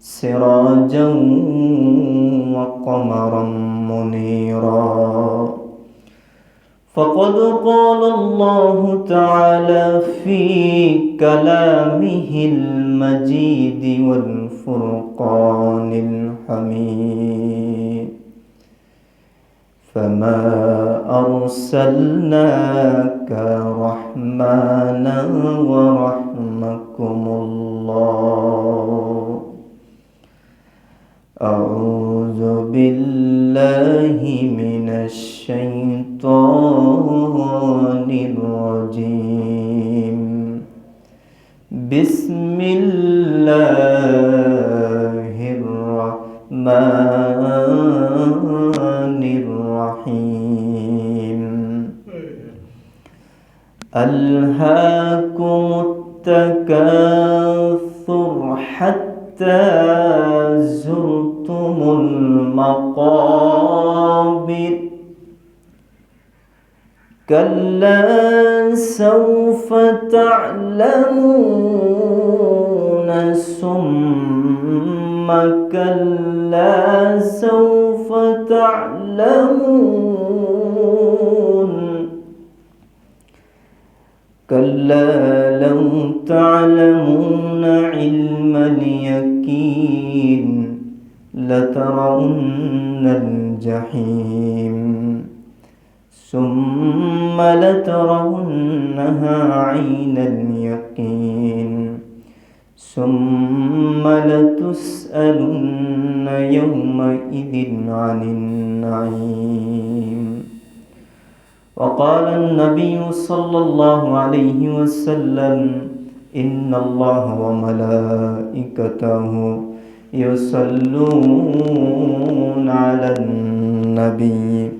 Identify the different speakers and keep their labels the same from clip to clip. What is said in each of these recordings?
Speaker 1: سراجا وقمرا منيرا. فقد قال الله تعالى في كلامه المجيد والفرقان الحميد. فما أرسلناك رحمانا ورحمكم بسم الله الرحمن الرحيم ألهاكم التكاثر حتى زرتم المقابر كلا سوف تعلمون ثم كلا سوف تعلمون كلا لو تعلمون علم اليقين لترون الجحيم ثم لترونها عين اليقين. ثم لتسألن يومئذ عن النعيم. وقال النبي صلى الله عليه وسلم إن الله وملائكته يصلون على النبي.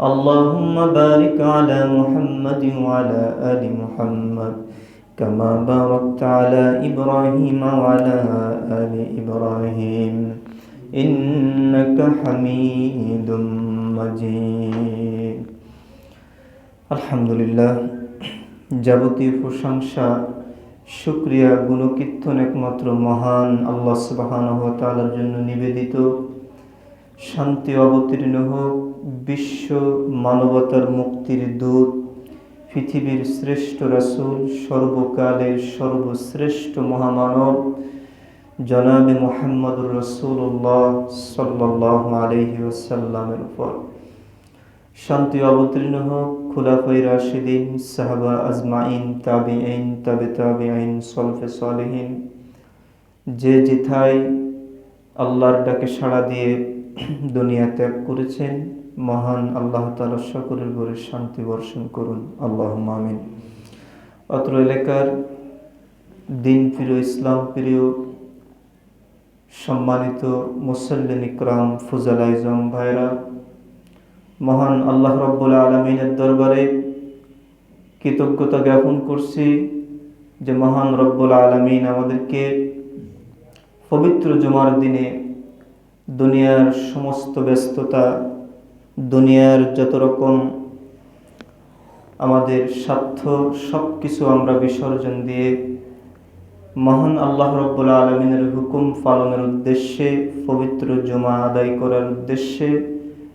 Speaker 1: اللهم بارك على محمد وعلى آل محمد كما باركت على إبراهيم وعلى آل إبراهيم إنك حميد مجيد الحمد لله যাবতীয় প্রশংসা শুক্রিয়া গুণকীর্তন একমাত্র মহান আল্লাহ সুবাহানহ তালার জন্য নিবেদিত শান্তি অবতীর্ণ হোক বিশ্ব মানবতার মুক্তির দূত, পৃথিবীর শ্রেষ্ঠ রাসুল, সর্বকালের সর্বশ্রেষ্ঠ মহামানব, জনাবে মোহাম্মদুর রসুল্লাহ সাল্লাহ আলহি ওসাল্লামের উপর। শান্তি অবতীর্ণ হোক খুলাফাই রাশিদিন, সাহাবা আজমাইন তাবি আইন তাবে তাবি আইন সলফে সলেহীন, যে যেথায় আল্লাহর ডাকে সাড়া দিয়ে দুনিয়া ত্যাগ করেছেন মহান আল্লাহ তালা সকলের ঘরে শান্তি বর্ষণ করুন। আল্লাহ মামিন অত্র এলাকার দিন প্রিয় ইসলাম প্রিয় সম্মানিত মুসল্লিন ইকরাম, ফুজাল আইজম ভাইরা মহান আল্লাহ রব্বুল আলমিনের দরবারে কৃতজ্ঞতা জ্ঞাপন করছি যে মহান রব্বুল আলমিন আমাদেরকে পবিত্র জুমার দিনে দুনিয়ার সমস্ত ব্যস্ততা দুনিয়ার যত রকম আমাদের স্বার্থ সব কিছু আমরা বিসর্জন দিয়ে মহান আল্লাহ রব্বুল আলমিনের হুকুম পালনের উদ্দেশ্যে, পবিত্র জমা আদায় করার উদ্দেশ্যে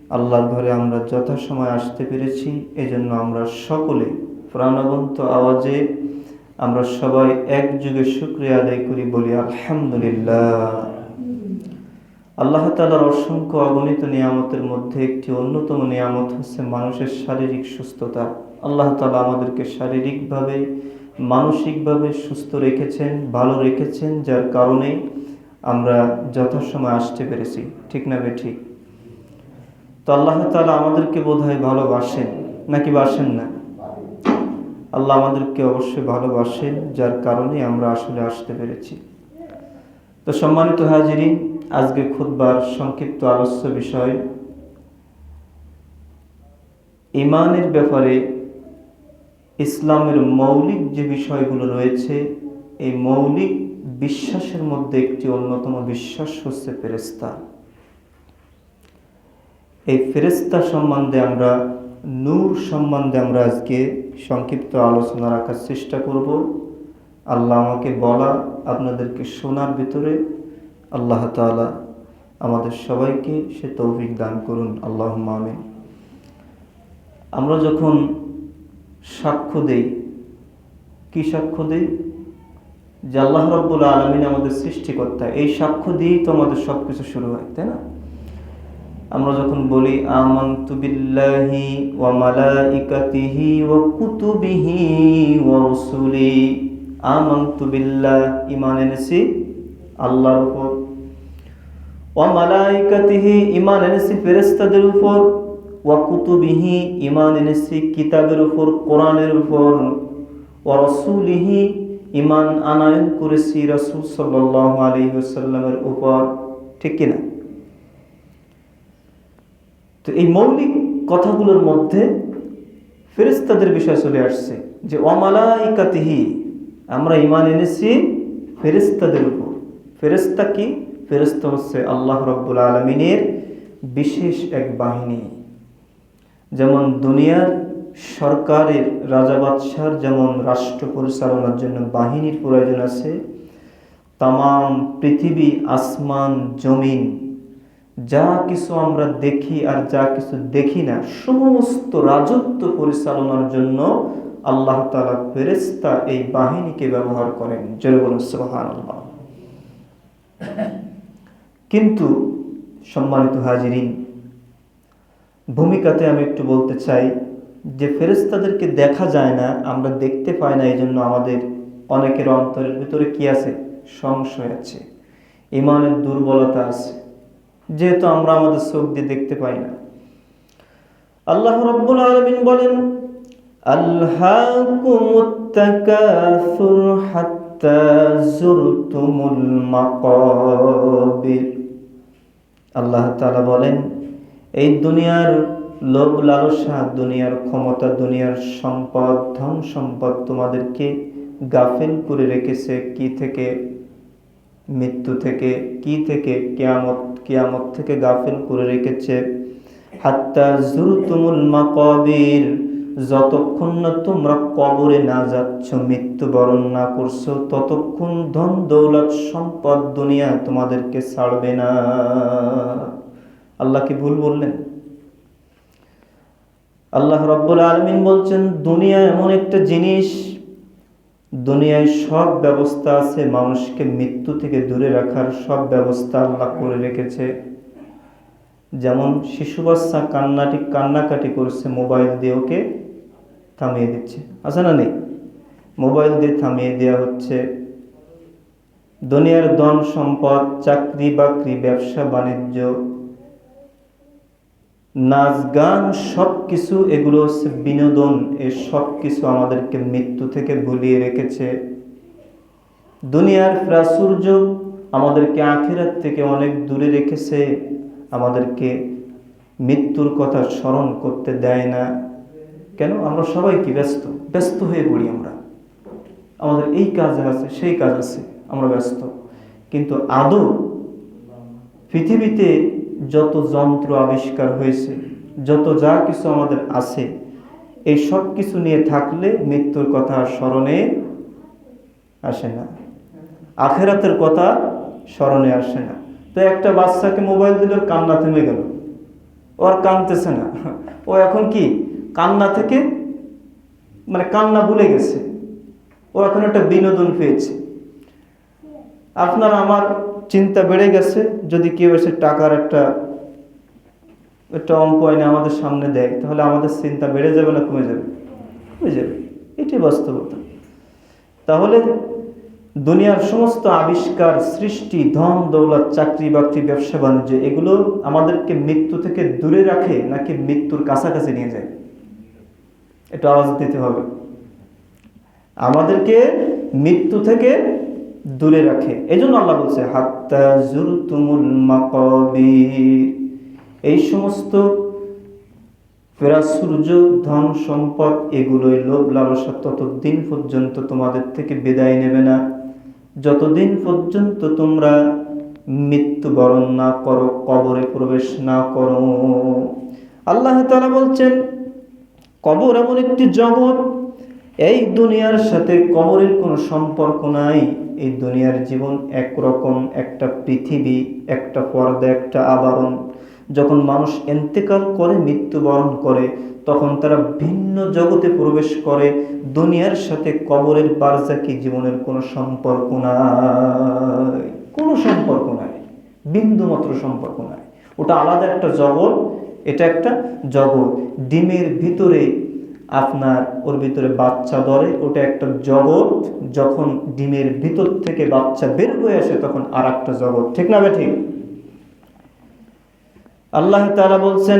Speaker 1: আল্লাহর ঘরে আমরা যথাসময় আসতে পেরেছি। এজন্য আমরা সকলে প্রাণবন্ত আওয়াজে আমরা সবাই একযুগে শুক্রিয়া আদায় করি, বলি আলহামদুলিল্লাহ। আল্লাহ তালার অসংখ্য অগণিত নিয়ামতের মধ্যে একটি অন্যতম নিয়ামত হচ্ছে মানুষের শারীরিক সুস্থতা। আল্লাহ তালা আমাদেরকে শারীরিকভাবে, মানসিকভাবে সুস্থ রেখেছেন, ভালো রেখেছেন, যার কারণে আমরা যথাসময় আসতে পেরেছি। ঠিক না বে ঠিক? তো আল্লাহ তালা আমাদেরকে বোধ হয় ভালোবাসেন, নাকি বাসেন না? আল্লাহ আমাদেরকে অবশ্যই ভালোবাসেন, যার কারণে আমরা আসলে আসতে পেরেছি। তো সম্মানিত হাজিরি আজকে খুদবার সংক্ষিপ্ত আলোচ্য বিষয়, ইমানের ব্যাপারে ইসলামের মৌলিক যে বিষয়গুলো রয়েছে, এই মৌলিক বিশ্বাসের মধ্যে একটি অন্যতম বিশ্বাস হচ্ছে ফেরেস্তা এই ফেরেস্তা সম্বন্ধে আমরা, নূর সম্বন্ধে আমরা আজকে সংক্ষিপ্ত আলোচনা রাখার চেষ্টা করব। আল্লাহ আমাকে বলা, আপনাদেরকে শোনার ভিতরে আল্লাহ তালা আমাদের সবাইকে সে তৌফিক দান করুন আল্লাহ মামিন আমরা যখন সাক্ষ্য দেই, কি সাক্ষ্য দেই? যে আল্লাহ রব্বুল আলমিন আমাদের সৃষ্টিকর্তা, এই সাক্ষ্য দিয়েই তো আমাদের সব কিছু শুরু হয়, তাই না? আমরা যখন বলি, আমান্তু বিল্লাহি ওয়া মালাইকাতিহি ওয়া কুতুবিহি ওয়া রুসুলি ঈমান এনেছি, আল্লাহর উপর। ওয়া মালাইকাতিহি ঈমান এনেছি ফেরেশতাদের উপর, ওয়া কুতুবিহি ঈমান এনেছি কিতাবের উপর, কোরআনের উপর, ওয়া রাসূলিহি ঈমান আনায়ন করেছি রাসূল সাল্লাল্লাহু আলাইহি উপর। ঠিক কিনা? তো এই মৌলিক কথাগুলোর মধ্যে ফেরেস্তাদের বিষয় চলে আসছে যে অমালাইকাতিহি আমরা ইমান এনেছি ফেরিস্তাদের উপর। ফেরেস্তা কি? ফেরেস্তা হচ্ছে আল্লাহ রব্বুল আলমিনের বিশেষ এক বাহিনী। যেমন দুনিয়ার সরকারের রাজা বাদশার যেমন রাষ্ট্র পরিচালনার জন্য বাহিনীর প্রয়োজন আছে তাম পৃথিবী, আসমান, জমিন, যা কিছু আমরা দেখি আর যা কিছু দেখি না, সমস্ত রাজত্ব পরিচালনার জন্য আল্লাহ তালা ফেরেস্তা এই বাহিনীকে ব্যবহার করেন। জয় সুবাহান আল্লাহ কিন্তু সম্মানিত হাজিরিন, ভূমিকাতে আমি একটু বলতে চাই যে ফেরেস্তাদেরকে দেখা যায় না, আমরা দেখতে পাই না এই জন্য আমাদের অনেকের অন্তরের ভিতরে কি আছে? সংশয় আছে ইমানের দুর্বলতা আছে, যেহেতু আমরা আমাদের চোখ দিয়ে দেখতে পাই না। আল্লাহ রব্বুল আলমিন বলেন আল্লাহ তালা বলেন, এই দুনিয়ার লোভ লালসা, দুনিয়ার ক্ষমতা, দুনিয়ার সম্পদ, ধন সম্পদ তোমাদেরকে গাফিল করে রেখেছে কি থেকে? মৃত্যু থেকে কি থেকে? কেয়ামত কেয়ামত থেকে গাফিল করে রেখেছে। হাত্তা জুরুতুমুল মাকাবির যতক্ষণ না তোমরা কবরে না যাচ্ছ, মৃত্যুবরণ না করছ, ততক্ষণ ধন, দৌলত, সম্পদ দুনিয়া তোমাদেরকে ছাড়বে না। আল্লাহ কি ভুল বললেন? আল্লাহ রব্বুল আলমিন বলছেন, দুনিয়া এমন একটা জিনিস, দুনিয়ায় সব ব্যবস্থা আছে, মানুষকে মৃত্যু থেকে দূরে রাখার সব ব্যবস্থা আল্লাহ করে রেখেছে। যেমন শিশু বাচ্চা কান্নাটি কান্নাকাটি করছে মোবাইল দিয়ে ওকে থামিয়ে দিচ্ছে। আছে না নেই? মোবাইল দিয়ে থামিয়ে দেওয়া হচ্ছে। দুনিয়ার ধন সম্পদ, চাকরি বাকরি, ব্যবসা বাণিজ্য, নাচ গান সব কিছু এগুলো হচ্ছে বিনোদন। এ সব কিছু আমাদেরকে মৃত্যু থেকে ভুলিয়ে রেখেছে। দুনিয়ার প্রাচুর্য আমাদেরকে আখেরাত থেকে অনেক দূরে রেখেছে। আমাদেরকে মৃত্যুর কথা স্মরণ করতে দেয় না। কেন? আমরা সবাই কি ব্যস্ত? ব্যস্ত হয়ে পড়ি আমরা। আমাদের এই কাজ আছে, সেই কাজ আছে, আমরা ব্যস্ত। কিন্তু আদৌ পৃথিবীতে যত যন্ত্র আবিষ্কার হয়েছে, যত যা কিছু আমাদের আছে, এই সব কিছু নিয়ে থাকলে মৃত্যুর কথা স্মরণে আসে না। আখেরাতের কথা স্মরণে আসে না। তো একটা বাচ্চাকে মোবাইল দিলে, কান্না থেমে গেল। ও আর কাঁদতেছে না। ও এখন কি? কান্না থেকে মানে কান্না ভুলে গেছে। ও এখন একটা বিনোদন পেয়েছে। আপনার আমার চিন্তা বেড়ে গেছে, যদি কেউ এসে টাকার একটা একটা অঙ্ক এনে আমাদের সামনে দেয়, তাহলে আমাদের চিন্তা বেড়ে যাবে না কমে যাবে? কমে যাবে। এটি বাস্তবতা। তাহলে দুনিয়ার সমস্ত আবিষ্কার, সৃষ্টি, ধন, দৌলত, চাকরি, বাকরি, ব্যবসা, বাণিজ্য, এগুলো আমাদেরকে মৃত্যু থেকে দূরে রাখে, নাকি মৃত্যুর কাছাকাছি নিয়ে যায়? একটু আওয়াজ দিতে হবে। আমাদেরকে মৃত্যু থেকে দূরে রাখে। এই জন্য আল্লাহ বলছে, হাত্তা জুরতুমুল মাকাবির। এই সমস্ত প্রাচুর্য ধন, সম্পদ, এগুলোই লোভ, লালসা ততদিন পর্যন্ত তোমাদের থেকে বিদায় নেবে না। যতদিন পর্যন্ত তোমরা মৃত্যুবরণ না করো, কবরে প্রবেশ না করো। আল্লাহ তাআলা বলছেন কবর এমন একটি জগৎ, এই দুনিয়ার সাথে কবরের কোনো সম্পর্ক নাই। এই দুনিয়ার জীবন একরকম, একটা পৃথিবী, একটা পর্দা, একটা আবরণ। যখন মানুষ এন্তেকাল করে, মৃত্যুবরণ করে, তখন তারা ভিন্ন জগতে প্রবেশ করে। দুনিয়ার সাথে কবরের বারজাকি জীবনের কোনো সম্পর্ক নাই। কোনো সম্পর্ক নাই। বিন্দুমাত্র সম্পর্ক নাই। ওটা আলাদা একটা জগৎ এটা একটা জগৎ। ডিমের ভিতরে আপনার, ওর ভিতরে বাচ্চা ধরে, ওটা একটা জগৎ। যখন ডিমের ভিতর থেকে বাচ্চা বের হয়ে আসে, তখন আর একটা জগৎ। ঠিক না ঠিক আল্লাহ তাআলা বলছেন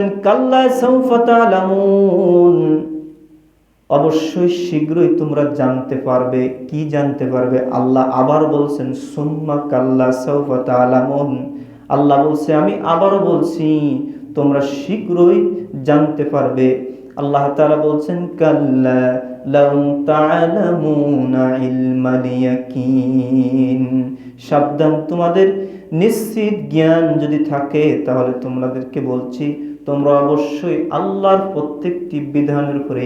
Speaker 1: অবশ্যই শীঘ্রই তোমরা জানতে পারবে। কি জানতে পারবে? আল্লাহ আবার বলছেন, সুম্মা কাল্লা সাউফা তা'লামুন আল্লাহ বলছে, আমি আবারও বলছি তোমরা শীঘ্রই জানতে পারবে। আল্লাহ তালা বলছেন, কাল্লা লাউ সাবধান, তোমাদের নিশ্চিত জ্ঞান যদি থাকে, তাহলে তোমাদেরকে বলছি, তোমরা অবশ্যই আল্লাহর প্রত্যেকটি বিধানের উপরে